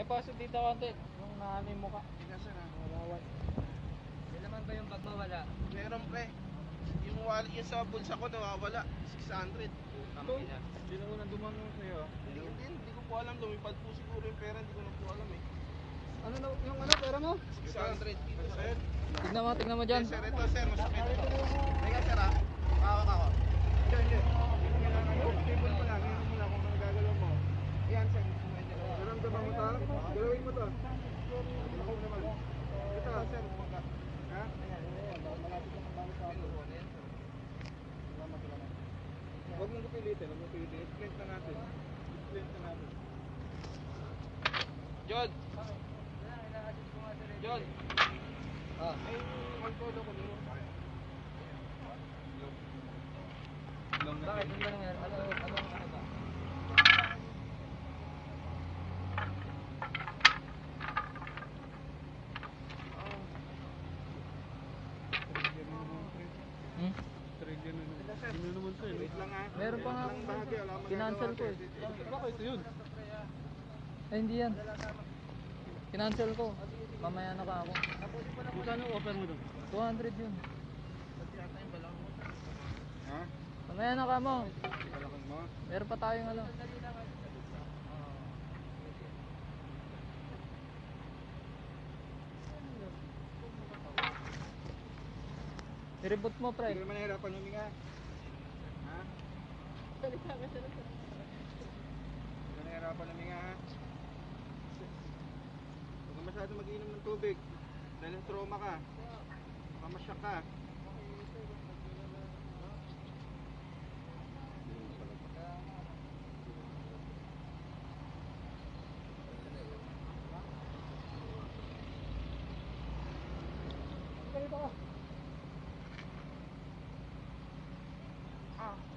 Deposit dito konti. Yung naano yung mukha. Tingnan sir ha. Wawan. Yan naman ba yung pag mawala? Meron pre. Yung wallet yung sa bulsa ko nawawala. 600. Tama na. Hindi na unang dumano sa'yo. Hindi, hindi, hindi ko po alam. Lumipad po siguro yung pera. Hindi ko na po alam eh. Ano na, yung ano, pera mo? 600 dito sir. Tignan mo, tignan mo dyan. Sir, ito sir. Masakit ito. Teka sir ha. Hawak ako. Diyan, diyan. Table mo lang. Ngayon mo lang kung ano gagalaw mo. Yan sir. Naramdaman mo to? Galawin mo to. Ako naman. Ito. Ha? Huwag mong pilitin, huwag mong pilitin. Explain na natin. Explain na natin. John! John! Ah. Ay, mag-follow ko dito. Bakit? Ano nangyari? Ano, ano, Wait lang ha. Meron pa nga Wait lang bahagi, wala akong Kinancel ko eh. Bakit yun? Ay, hindi yan. Kinancel ko. Mamaya na ka ako. Magkano offer mo doon? 200 yun. Ha? Mamaya na ka mo. Kalakang mo? Meron pa tayong ano. I-reboot mo, Hindi pre. naman nahirapan huminga. Ha? Hindi ka nahirapan huminga ha? Huwag masyado mag-inom ng tubig. Dahil trauma ka. Mamasyak ka.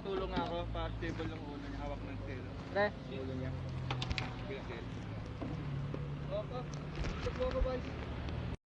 nga ako para stable yung ulo niya, hawak ng tail. Pre. Ulo niya. Bilang tail. Opo. Ito po ako, boys.